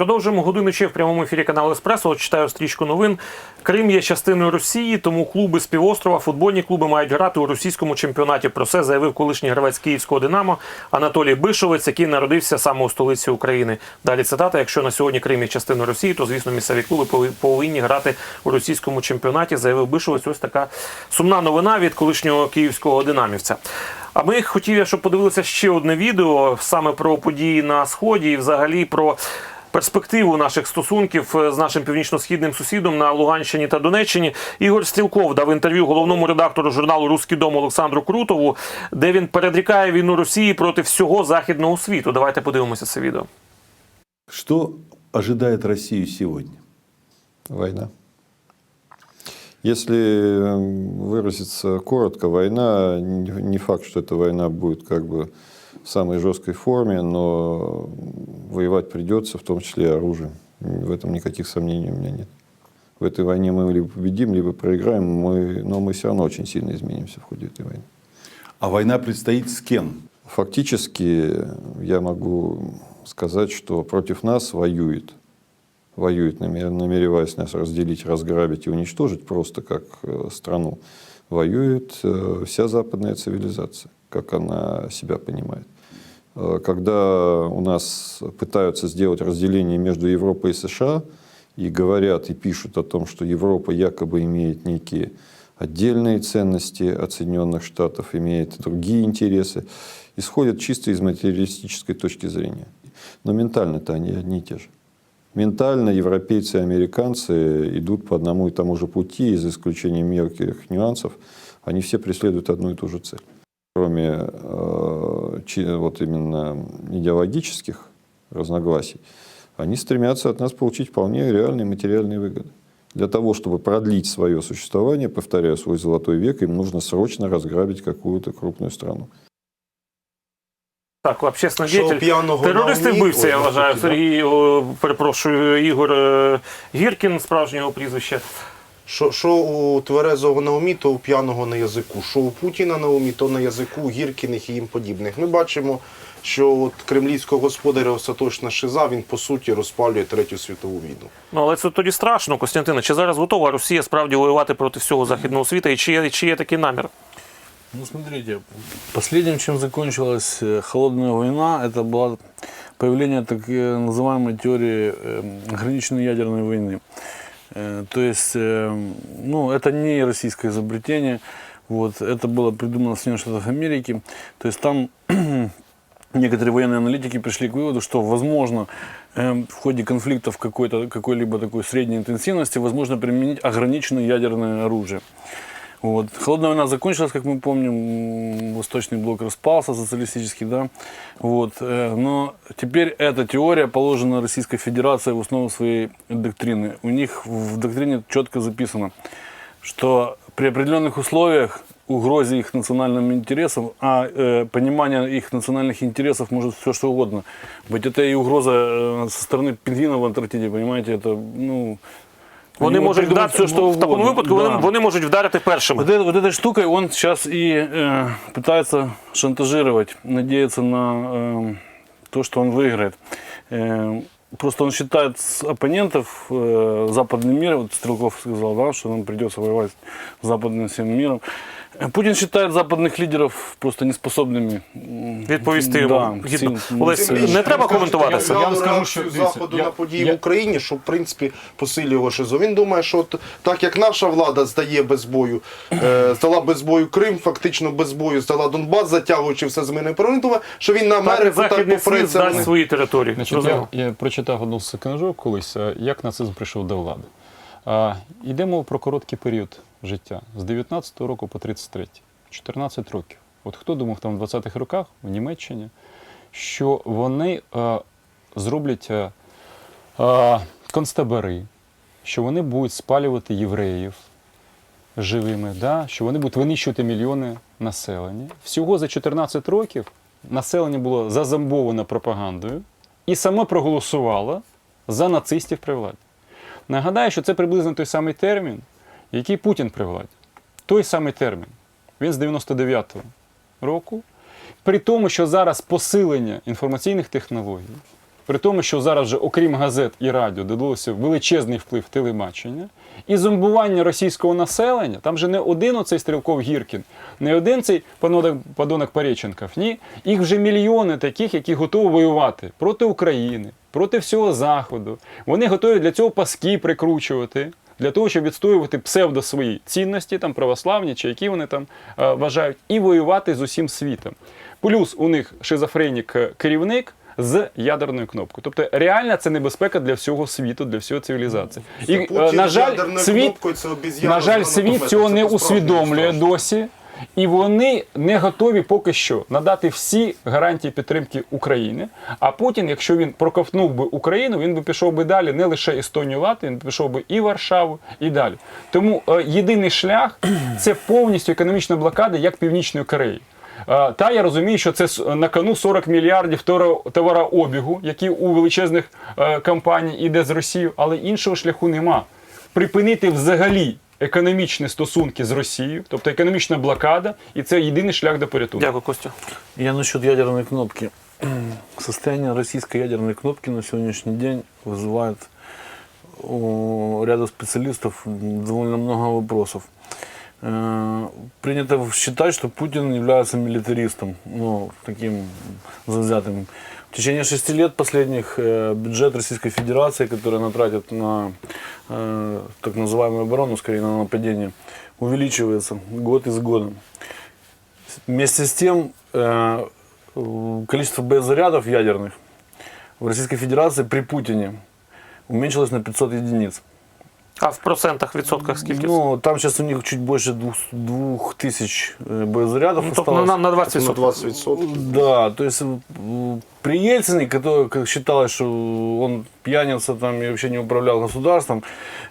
Продовжуємо годину ще в прямому ефірі каналу Еспресо. От читаю стрічку новин. Крим є частиною Росії, тому клуби з півострова, футбольні клуби мають грати у російському чемпіонаті. Про це заявив колишній гравець київського Динамо Анатолій Бишовець, який народився саме у столиці України. Далі цитата: якщо на сьогодні Крим є частиною Росії, то звісно місцеві клуби повинні грати у російському чемпіонаті. Заявив Бишовець. Ось така сумна новина від колишнього київського динамівця. А ми хотів, щоб подивилися ще одне відео саме про події на сході і взагалі про перспективу наших стосунків е, з нашим північно-східним сусідом на Луганщині та Донеччині. Ігор Стрілков дав інтерв'ю головному редактору журналу Руський дом Олександру Крутову, де він передрікає війну Росії проти всього західного світу. Давайте подивимося це відео. Что ожидает Россию сегодня? Война. Если э, выразиться коротко, война, не не факт, что эта война будет как бы в самой жесткой форме, но воевать придется, в том числе и оружием. В этом никаких сомнений у меня нет. В этой войне мы либо победим, либо проиграем, мы, но мы все равно очень сильно изменимся в ходе этой войны. А война предстоит с кем? Фактически я могу сказать, что против нас воюет. Воюет, намер- намереваясь нас разделить, разграбить и уничтожить просто как э, страну. Воюет э, вся западная цивилизация, как она себя понимает. Э, Когда у нас пытаются сделать разделение между Европой и США, и говорят и пишут о том, что Европа якобы имеет некие отдельные ценности от Соединенных Штатов, имеет другие интересы, исходят чисто из материалистической точки зрения. Но ментально-то они одни и те же. Ментально европейцы и американцы идут по одному и тому же пути, за исключением мелких нюансов, они все преследуют одну и ту же цель. Кроме э, вот именно идеологических разногласий, они стремятся от нас получить вполне реальные материальные выгоды. Для того, чтобы продлить свое существование, повторяю, свой золотой век, им нужно срочно разграбить какую-то крупную страну. Так, общественний діятель. Терористи вбивця, я вважаю. Сергій, о, перепрошую, Ігор е, Гіркін, справжнього прізвища. Що, що у тверезого на умі, то у п'яного на язику. Що у Путіна на умі, то на язику Гіркіних і їм подібних. Ми бачимо, що от кремлівського господаря остаточна шиза, він по суті розпалює Третю світову війну. Ну, але це тоді страшно, Костянтина. Чи зараз готова Росія справді воювати проти всього західного світу? І чи є, чи є такий намір? Ну, смотрите, последним, чем закончилась э, холодная война, это было появление так э, называемой теории э, ограниченной ядерной войны. Э, То есть, э, ну, это не российское изобретение, вот, это было придумано в Соединенных Штатах Америки. То есть там некоторые военные аналитики пришли к выводу, что возможно э, в ходе конфликтов какой-то, какой-либо такой средней интенсивности возможно применить ограниченное ядерное оружие. Вот. Холодная война закончилась, как мы помним, Восточный блок распался, социалистический, да. Вот. э, Но теперь эта теория положена Российской Федерацией в основу своей доктрины. У них в доктрине четко записано, что при определенных условиях угрозе их национальным интересам, а э, понимание их национальных интересов может все что угодно быть. Это и угроза э, со стороны пингвинов в Антарктиде, понимаете, это, ну... Вони они можуть придумают вдарити все, что в такому угодно. випадку. Вони, Да. вони можуть вдарити першими. Вот, это- вот этой штукой он сейчас и э, пытается шантажировать, надеяться на э, то, что он выиграет. Э, просто он считает с оппонентов э, западный мир, вот Стрелков сказал, да, что нам придется воевать с западным всем миром. Э, Путин считает западных лидеров просто неспособными. м, Відповісти йому да, гідно. сил- Олесь, Тим більше, не треба ви кажете, коментувати я це. взяв Я вам скажу, реакцію що, дивіться, заходу я- на події я- в Україні, що в принципі посилює його шизу. Він думає, що от, так як наша влада здає без бою, е, здала без бою Крим, фактично без бою здала Донбас, затягуючи все з мирним перемир'я, що він на Так, Америку так західний світ попреться. здасть свої території. Значить, я, Зрозуміло. я прочитав одну з книжок колись, а, як нацизм прийшов до влади. А, йде мова про короткий період життя з 19 року по 33, 14 років. От хто думав там в 20-х роках в Німеччині, що вони а, зроблять а, а, концтабори, що вони будуть спалювати євреїв живими, да? що вони будуть винищувати мільйони населення. Всього за 14 років населення було зазомбовано пропагандою і саме проголосувало за нацистів при владі. Нагадаю, що це приблизно той самий термін, який Путін при владі. Той самий термін. Він з 99-го року. При тому, що зараз посилення інформаційних технологій, При тому, що зараз вже, окрім газет і радіо, додалося величезний вплив телебачення і зомбування російського населення. Там же не один оцей стрілков Гіркін, не один цей подонок, подонок Пареченков. Ні, їх вже мільйони таких, які готові воювати проти України, проти всього Заходу. Вони готові для цього паски прикручувати. Для того, щоб відстоювати псевдо свої цінності, там православні чи які вони там е, вважають, і воювати з усім світом. Плюс у них шизофренік е, керівник з ядерною кнопкою. Тобто реальна це небезпека для всього світу, для всієї цивілізації. І, е, Путін на жаль, світ, кнопкою це на жаль, світ цього не усвідомлює досі. І вони не готові поки що надати всі гарантії підтримки України. А Путін, якщо він проковтнув би Україну, він би пішов би далі не лише Естонію Латвію, він пішов би і Варшаву, і далі. Тому е, єдиний шлях це повністю економічна блокада, як Північної Кореї. Е, Та я розумію, що це на кону 40 мільярдів товаро- товарообігу, які у величезних е, компаній іде з Росією, але іншого шляху нема. Припинити взагалі економічні стосунки з Росією, тобто економічна блокада, і це єдиний шлях до порятунку. Дякую, Костя. Я насчет ядерной кнопки. Состояние российской ядерной кнопки на сегодняшний день вызывает у ряда специалистов довольно много вопросов. Э, Принято считать, что Путин является милитаристом, ну, таким завзятым. В течение шести лет последних э, бюджет Российской Федерации, который она тратит на э, так называемую оборону, скорее на нападение, увеличивается год из года. Вместе с тем, э, количество боезарядов ядерных в Российской Федерации при Путине уменьшилось на 500 единиц. А в процентах, відсотках скільки? Ну, там сейчас у них чуть больше двух, двух тысяч э, боезарядов Ну, тобто осталось. на, на 20%. Це на 20%. Да, то есть э, при Ельцине, который считалось, что он пьяница там и вообще не управлял государством,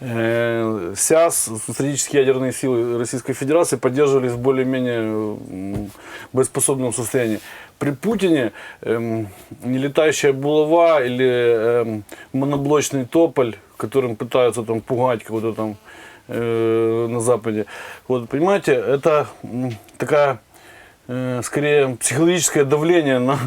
э, СЯС, стратегические ядерные силы Российской Федерации поддерживались в более-менее боеспособном состоянии. При Путине эм, нелетающая булава или эм, моноблочный тополь, которым пытаются там пугать кого-то там э, на Западе. Вот, понимаете, это такая э, скорее психологическое давление на,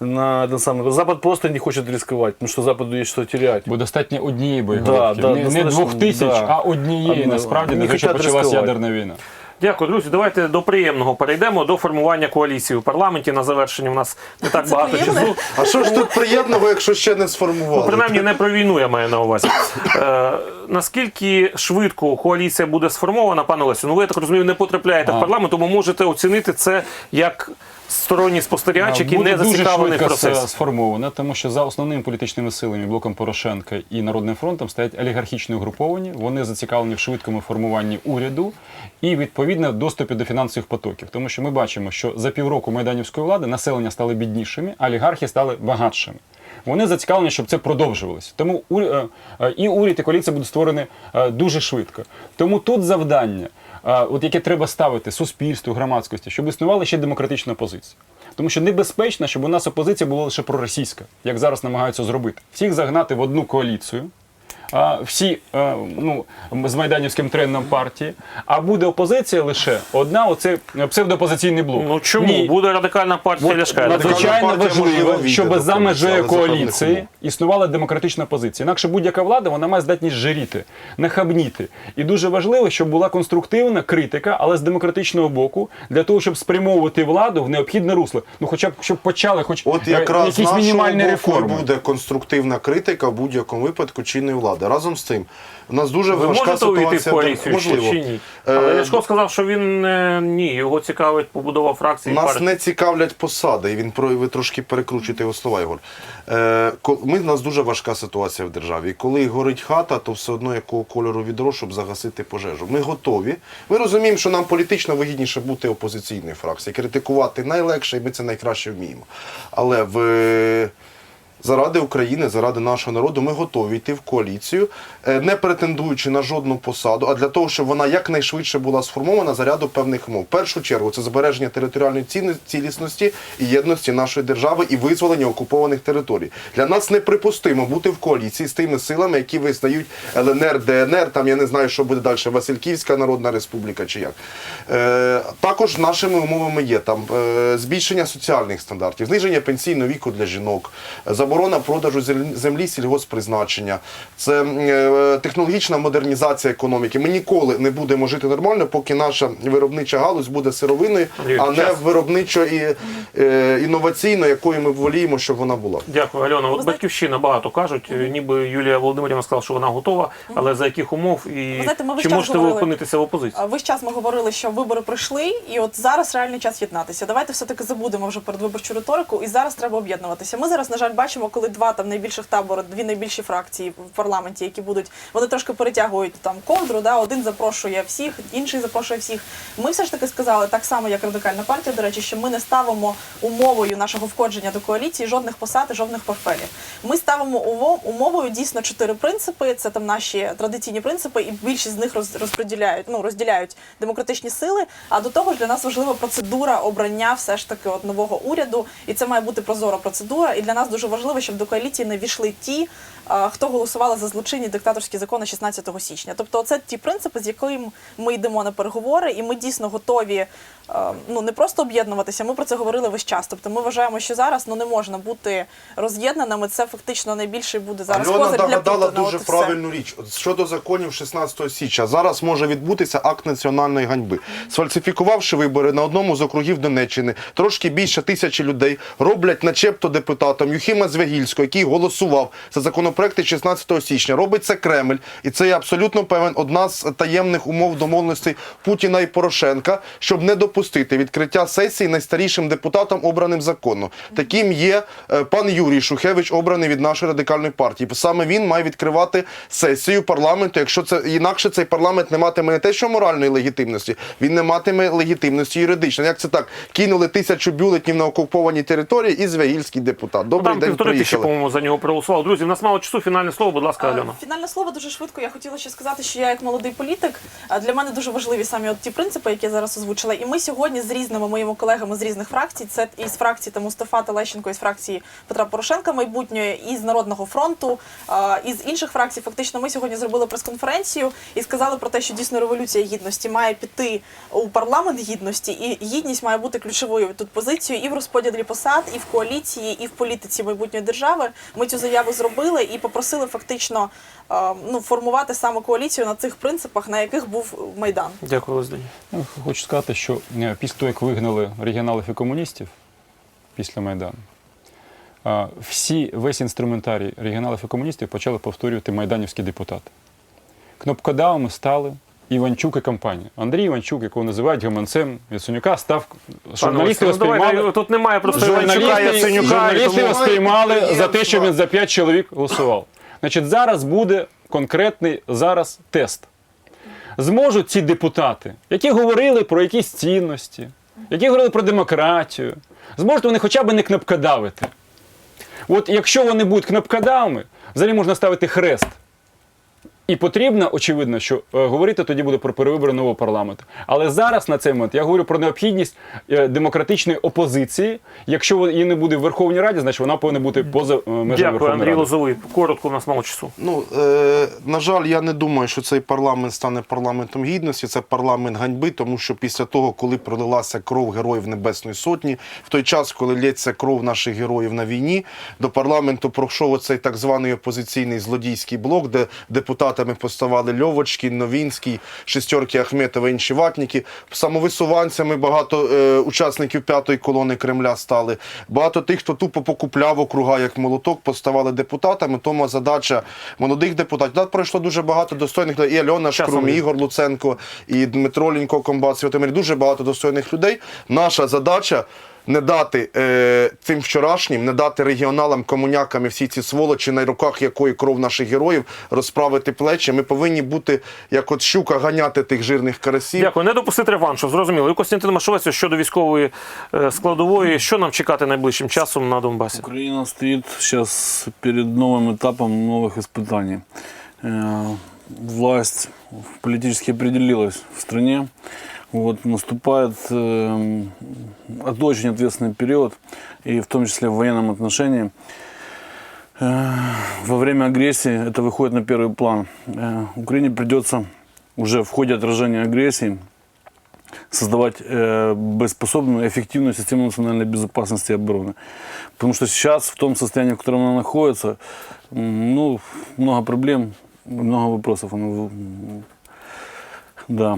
на этот самый. Запад просто не хочет рисковать, потому что Западу есть что терять. Бо достатньо однієї боєголовки. Да, да, не, не достатньо, двох тисяч, да. а однієї Одна- насправді, не не що хотять почалась ризикувати. ядерна війна. Дякую, друзі. Давайте до приємного перейдемо до формування коаліції у парламенті. На завершення у нас не так багато приємне? часу. А що ж тут приємного, якщо ще не сформували? Ну, принаймні не про війну я маю на увазі. Е, наскільки швидко коаліція буде сформована, пане Лесю? Ну ви я так розумію, не потрапляєте в парламент, тому можете оцінити це як сторонній спостерігач, який не зацікавлені зацікавлений в процесі. сформовано, тому що за основними політичними силами блоком Порошенка і Народним фронтом стоять олігархічні угруповані. Вони зацікавлені в швидкому формуванні уряду і відповідно доступі до фінансових потоків. Тому що ми бачимо, що за півроку майданівської влади населення стало біднішими, а олігархи стали багатшими. Вони зацікавлені, щоб це продовжувалося. Тому е, е, і уряд, і коаліція будуть створені е, дуже швидко. Тому тут завдання, от яке треба ставити суспільству, громадськості, щоб існувала ще демократична опозиція. Тому що небезпечно, щоб у нас опозиція була лише проросійська, як зараз намагаються зробити. Всіх загнати в одну коаліцію. Всі е, ну, з майданівським трендом партії, а буде опозиція лише одна, оце псевдоопозиційний блок. Ну чому Ні. буде радикальна партія От Ляшка? Надзвичайно важливо, щоб за коаліції, межею коаліції існувала демократична позиція. Інакше будь-яка влада вона має здатність жиріти, нахабніти. І дуже важливо, щоб була конструктивна критика, але з демократичного боку, для того, щоб спрямовувати владу в необхідне русло. Ну, хоча б щоб почали, хоч От е, якраз якісь мінімальні реформи. буде конструктивна критика в будь-якому випадку чинної влади. Разом з цим, у нас дуже Ви важка можете увійти в ситуація. коаліцію Можливо. чи ні? Але Е, Ляшко сказав, що він е, ні, його цікавить побудова фракції. Нас не цікавлять посади, і він про ви трошки перекручуєте його слова, Ігор. Е, ми, в нас дуже важка ситуація в державі. І коли горить хата, то все одно якого кольору відро, щоб загасити пожежу. Ми готові. Ми розуміємо, що нам політично вигідніше бути опозиційною фракцією. Критикувати найлегше, і ми це найкраще вміємо. Але в заради України, заради нашого народу, ми готові йти в коаліцію, е, не претендуючи на жодну посаду, а для того, щоб вона якнайшвидше була сформована за ряду певних умов. В першу чергу це збереження територіальної цілісності і єдності нашої держави і визволення окупованих територій. Для нас неприпустимо бути в коаліції з тими силами, які визнають ЛНР, ДНР, там я не знаю, що буде далі, Васильківська Народна Республіка чи як. Е, також нашими умовами є там е, збільшення соціальних стандартів, зниження пенсійного віку для жінок, заборона продажу землі сільгосппризначення, це е, технологічна модернізація економіки. Ми ніколи не будемо жити нормально, поки наша виробнича галузь буде сировиною, а не виробничо і е, інноваційною, якою ми воліємо, щоб вона була. Дякую, Альона. От батьківщина багато кажуть, ніби Юлія Володимирівна сказала, що вона готова, але за яких умов і знаєте, ми чи можете ви опинитися в опозиції? Весь час ми говорили, що вибори пройшли, і от зараз реальний час єднатися. Давайте все-таки забудемо вже передвиборчу риторику, і зараз треба об'єднуватися. Ми зараз, на жаль, бачимо, коли два там найбільших табори, дві найбільші фракції в парламенті, які будуть, вони трошки перетягують там ковдру. Да, один запрошує всіх, інший запрошує всіх. Ми все ж таки сказали, так само як радикальна партія, до речі, що ми не ставимо умовою нашого входження до коаліції жодних посад, і жодних портфелів. Ми ставимо умовою дійсно чотири принципи. Це там наші традиційні принципи, і більшість з них роз, розподіляють, ну розділяють демократичні сили. А до того ж для нас важлива процедура обрання все ж таки от нового уряду, і це має бути прозора процедура. І для нас дуже важливо, щоб до коаліції не війшли ті, хто голосували за злочинні диктаторські закони 16 січня. Тобто, це ті принципи, з якими ми йдемо на переговори, і ми дійсно готові ну не просто об'єднуватися. Ми про це говорили весь час. Тобто, ми вважаємо, що зараз ну не можна бути роз'єднаними. Це фактично найбільший буде зараз Альона козир для Путіна. дуже От і все. правильну річ. Щодо законів 16 січня, зараз може відбутися акт національної ганьби. Сфальсифікувавши вибори на одному з округів Донеччини, трошки більше тисячі людей роблять начебто депутатом Юхіма Звягільського, який голосував за законопроекти 16 січня. Робить це Кремль, і це я абсолютно певен одна з таємних умов домовленостей Путіна і Порошенка, щоб не допустити відкриття сесії найстарішим депутатом, обраним законно. Таким є е, пан Юрій Шухевич, обраний від нашої радикальної партії. Саме він має відкривати сесію парламенту. Якщо це інакше цей парламент не матиме не те, що моральної легітимності, він не матиме легітимності юридичної. Як це так? Кинули тисячу бюлетнів на окупованій території і звягільський депутат. Добрий Там день, тисячі, приїхали. по-моєму, за нього проголосували. Друзі, в нас мало часу. Фінальне слово, будь ласка, Альона. Фінальне слово дуже швидко. Я хотіла ще сказати, що я як молодий політик для мене дуже важливі самі от ті принципи, які я зараз озвучила. І ми сьогодні з різними моїми колегами з різних фракцій, це із фракції та Мустафа Телещенко, із фракції Петра Порошенка майбутньої, із Народного фронту, із інших фракцій. Фактично, ми сьогодні зробили прес-конференцію і сказали про те, що дійсно революція гідності має піти у парламент гідності, і гідність має бути ключовою тут позицією і в розподілі посад, і в коаліції, і в політиці майбутньої держави. Ми цю заяву зробили і попросили фактично е, ну, формувати саме коаліцію на цих принципах, на яких був майдан. Дякую, Лездень. Ну, Хочу сказати, що е, після того, як вигнали регіоналів і комуністів після Майдану, всі, весь інструментарій регіоналів і комуністів почали повторювати майданівські депутати. Кнопкодавами стали Іванчук і компанія. Андрій Іванчук, якого називають гаманцем Яценюка, став журналісти Олексій, ну, давайте, сприймали. Тут немає просто Іванчука, Журналісти, Яценюка. і журналісти тому- його сприймали за те, що він за 5 чоловік голосував. Значить, зараз буде конкретний зараз тест. Зможуть ці депутати, які говорили про якісь цінності, які говорили про демократію, зможуть вони хоча б не кнопкодавити. От якщо вони будуть кнопкодавами, взагалі можна ставити хрест. І потрібно, очевидно, що е, говорити тоді буде про перевибори нового парламенту. Але зараз на цей момент я говорю про необхідність е, демократичної опозиції. Якщо її не буде в Верховній Раді, значить вона повинна бути поза е, межами Дякую, Верховної Андрій Ради. Лозовий. Коротко, у нас мало часу. Ну, е, на жаль, я не думаю, що цей парламент стане парламентом гідності. Це парламент ганьби, тому що після того, коли пролилася кров героїв Небесної Сотні, в той час, коли лється кров наших героїв на війні, до парламенту пройшов оцей так званий опозиційний злодійський блок, де депутатами поставали Льовочкін, Новінський, шестерки Ахметова, інші ватніки. Самовисуванцями багато е, учасників п'ятої колони Кремля стали. Багато тих, хто тупо покупляв округа як молоток, поставали депутатами. Тому задача молодих депутатів. Так пройшло дуже багато достойних людей. І Альона Шкрум, і. Ігор Луценко, і Дмитро Лінько, комбат Святомир. Дуже багато достойних людей. Наша задача Не дати е, цим вчорашнім, не дати регіоналам, комунякам і всі ці сволочі, на руках якої кров наших героїв, розправити плечі. Ми повинні бути, як от щука, ганяти тих жирних карасів. Дякую. Не допустити реваншу. Зрозуміло. І Костянтин Машовець щодо військової е, складової. Що нам чекати найближчим часом на Донбасі? Украина стоит сейчас перед новым этапом новых испытаний. Э, Власть политически определилась в стране. Вот, наступает э, очень ответственный период, и в том числе в военном отношении. Э, во время агрессии это выходит на первый план. Э, Украине придется уже в ходе отражения агрессии создавать э, боеспособную, эффективную систему национальной безопасности и обороны. Потому что сейчас, в том состоянии, в котором она находится, ну, много проблем, много вопросов. Оно, м, да.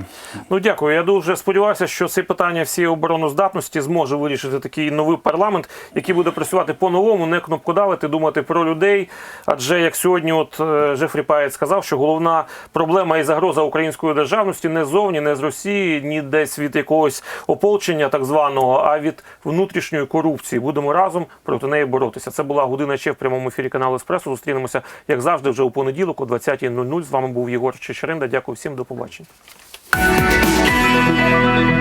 Ну дякую. Я дуже сподіваюся, що це питання всієї обороноздатності зможе вирішити такий новий парламент, який буде працювати по-новому, не кнопкодавити, думати про людей. Адже як сьогодні, от е, Жефрі Паєць сказав, що головна проблема і загроза української державності не ззовні, не з Росії, ні десь від якогось ополчення, так званого, а від внутрішньої корупції. Будемо разом проти неї боротися. Це була година ще в прямому ефірі каналу Еспресо. Зустрінемося як завжди, вже у понеділок, о 20.00. З вами був Єгор Чечеринда. Дякую всім, до побачення. Thank you.